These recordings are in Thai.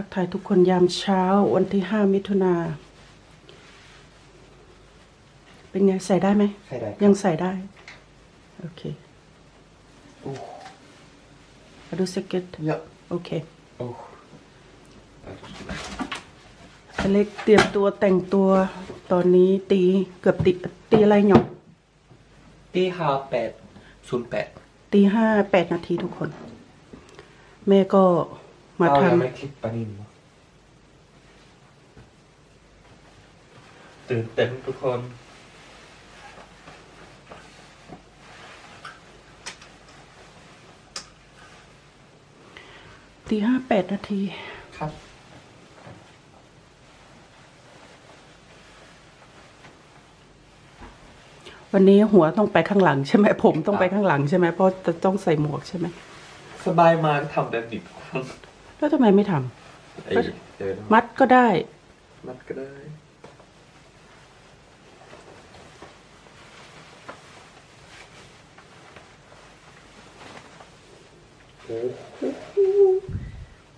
ทักทายทุกคนยามเช้าวันที่ห้ามิถุนา เป็นไงใส่ได้ไหม ใส่ได้ยังใส่ได้ โอเคโอ้มาดูสเก็ตเยอะโอเคโอ้อเล็กเตรียมตัวแต่งตัวตอนนี้ตีเกือบตีตีอะไรหยอกตีห้าแปดศูนย์แปดตีห้าแปดนาทีทุกคน แม่ก็ มาเอทยังไม่คลิปปานินมาตื่นเต้นทุกคนำตีห้าแปดนาทีครับวันนี้หัวต้องไปข้างหลังใช่ไหมผมต้องไปข้างหลังใช่ไหมเพราะจะต้องใส่หมวกใช่ไหมสบายมากทำแบบนี้ทุกคน แล้วทำไมไม่ทำไอ้เดินมัดก็ได้ มัดก็ได้ โอ้โห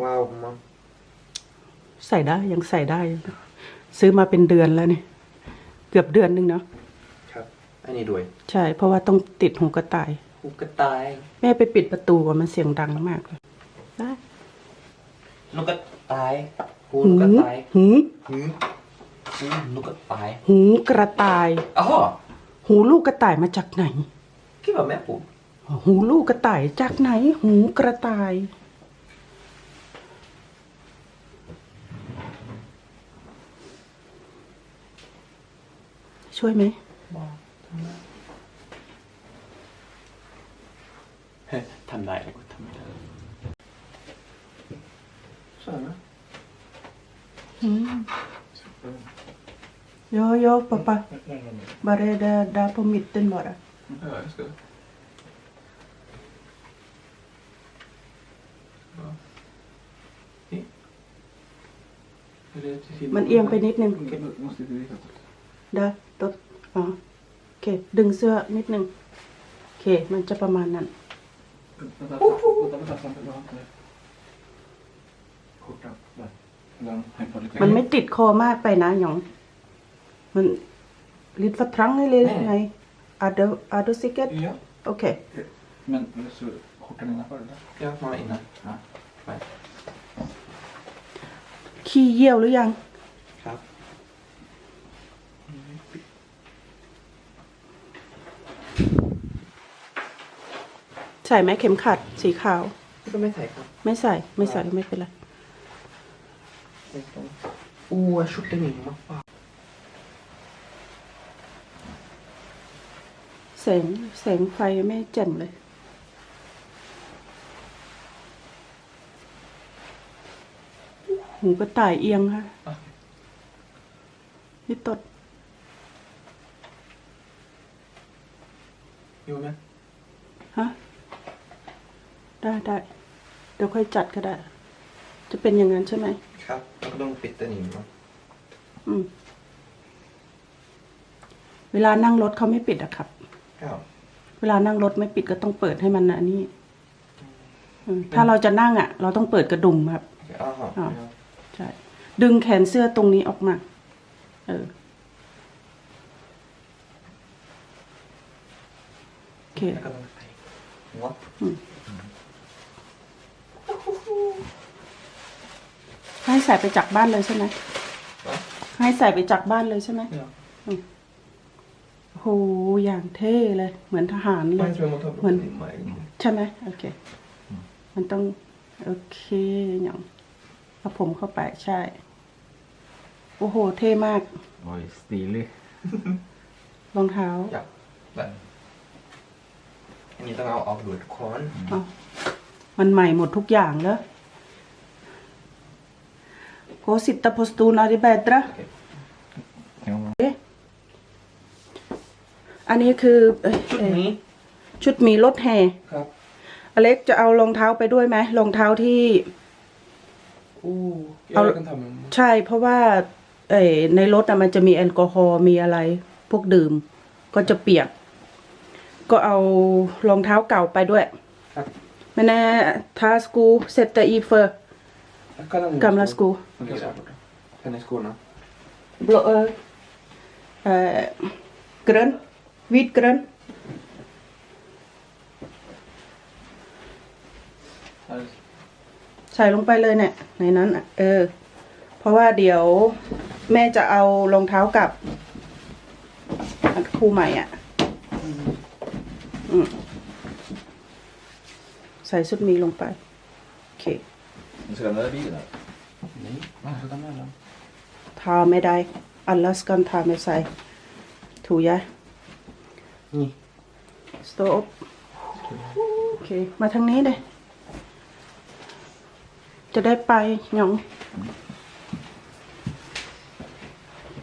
ว้าวมัมใส่ได้ยังใส่ได้ซื้อมาเป็นเดือนแล้วเนี่ยเกือบเดือนหนึงเนาะครับ อันนี้ด้วยใช่ เพราะว่าต้องติดหูกระต่าย หูกระต่าย แม่ไปปิดประตูก่อนมันเสียงดังมากเลยได้ นกกระต่ายหูนกกระต่ายหูหูหูนกกระต่ายหูกระต่ายอ๋อหูลูกกระต่ายมาจากไหนคิดว่าแม่ปู่หูลูกกระต่ายจากไหน หูกระต่ายช่วยไหมเฮ้ยทำได้แล้วก็ทำไม่ได้ ใช่ไหม Ja, ja, pappa. Bara är det där på mitten bara. Ja, jag ska. Ja. Hej. Är det till sidan? มันเอียงไปนิดนึง Måste vi visa. ได้ตดอ๋อโอเค ดึงเสื้อนิดนึง โอเค มันจะประมาณนั้น Vänta, vänta, vänta, vänta, vänta. Skjortan, där. Den hänger på lite. มันไม่ติดคอมากไปนะหยอง มันลิดฟัดทรังให้เลยไงอาเดอาดูซิกเก็ต Ja, โอเค men så skjortan innanför eller? Ja, mamma innan. Ja. Nej. ขี้เยี่ยวหรือยัง ครับ ใส่ไหมเข็มขัดสีขาว ก็ไม่ใส่ครับ ไม่ใส่ ไม่ใส่ไม่เป็นไร ไม่ต้องอู้ชุดเต็มมากป่ะแสงแสงไฟไม่แจ่มเลยหูกระต่ายเอียงค่ะนี่ตด อยู่ไหมฮะ ได้ได้ เดี๋ยวค่อยจัดก็ได้ จะเป็นอย่างนั้นใช่ไหมครับแล้ว ก็ต้องปิดตัวนี้มั้งอืม เวลานั่งรถเขาไม่ปิดอะครับครับเวลานั่งรถไม่ปิดก็ต้องเปิดให้มันอันนี้อืมถ้าเราจะนั่งอะเราต้องเปิดกระดุมครับอ๋ออ๋อใช่ ดึงแขนเสื้อตรงนี้ออกมา เออ โอเค แล้วก็ต้องใส่หัว ให้ใส่ไปจากบ้านเลยใช่ไหมอ๋อให้ใส่ไปจากบ้านเลยใช่ไหมเนี่ยโหอย่างเท่เลย เหมือนทหารเลไม่ยช่วยมาทำเหมือนใหม่ใช่ไหมโอเค มันต้อง โอเคอย่างเอาผมเข้าไปใช่ โอ้โห เท่มาก Oj, stilig. รองเท้าอยากแบบอันนี้ต้องเอาออกดูทุกคนเอามันใหม่หมดทุกอย่างแล้ว โพสิตาโพสตูนาดิเบตระ Ja, อันนี้คือเอ้ยชุดเอ้ยนี้ชุดหมีรถแห่ครับ อเล็กจะเอารองเท้าไปด้วยไหมรองเท้าที่อู้เอาเรากันทำใช่ เพราะว่าเอ้ยในรถอะมันจะมีแอลกอฮอล์มีอะไร พวกดื่ม ก็จะเปียก ก็เอารองเท้าเก่าไปด้วยครับ Men eh, ta sko, sätta i för Gamla skor. Okej, där borta. Kan i skorna? Blå, eh, eh, grön. Vit grön. Här. ใส่ลงไปเลยเนี่ยในนั้นน่ะเออ เพราะว่าเดี๋ยวแม่จะเอารองเท้ากลับอันคู่ใหม่อะอืมใส่ชุดมีลงไปโอเค Du ska lämna bilen här? Nej. Nej, jag ska ta med den. ทาไม่ได้อันลัสกันทาไม่ใส่ถูยะนี่สโตปโอเคมาทางนี้เลยจะได้ไปหยอง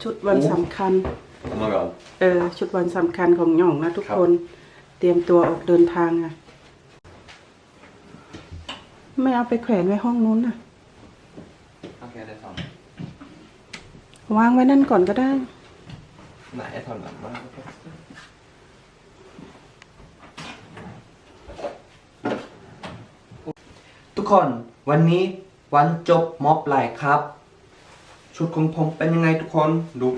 ชุดวันสำคัญ Oh my god. เออชุดวันสำคัญของหยองนะทุกคน เตรียมตัวออกเดินทางอะ ไม่เอาไปแขวนไว้ห้องนู้นน่ะ Okej, det är sant. วางไว้นั่นก่อนก็ได้ Nej, jag tar den. Bara på plats. ทุกคนวันนี้วันจบมอบไหลายครับ ชุดของผมเป็นยังไงทุกคนดู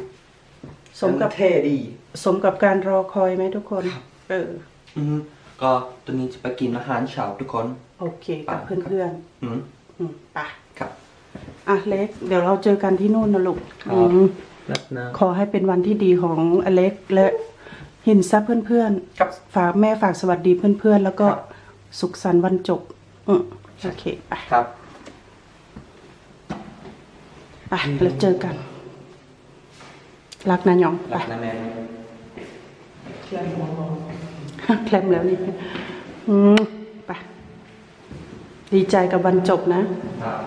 สมกับเท่ดี สมกับการรอคอยไหมทุกคน เออ อืมก็ตัวนี้จะไปกินอาหารเช้าทุกคน โอเคกับเพื่อนอืมๆอืมไปครับอะเล็ก เดี๋ยวเราเจอกันที่นู่นนะลูกครับ อืมรับนะขอให้เป็นวันที่ดีของอเล็กและหินซับเพื่อนครับ ๆ ฝากแม่ฝากสวัสดีเพื่อนๆ แล้วก็ครับ สุขสันต์วันจบ อืมโอเคไปครับ ไปแล้วเจอกัน รักนะหยองไป รับนะแม่ แคลมแล้วนี่อืมไป ดีใจกับวันจบนะครับ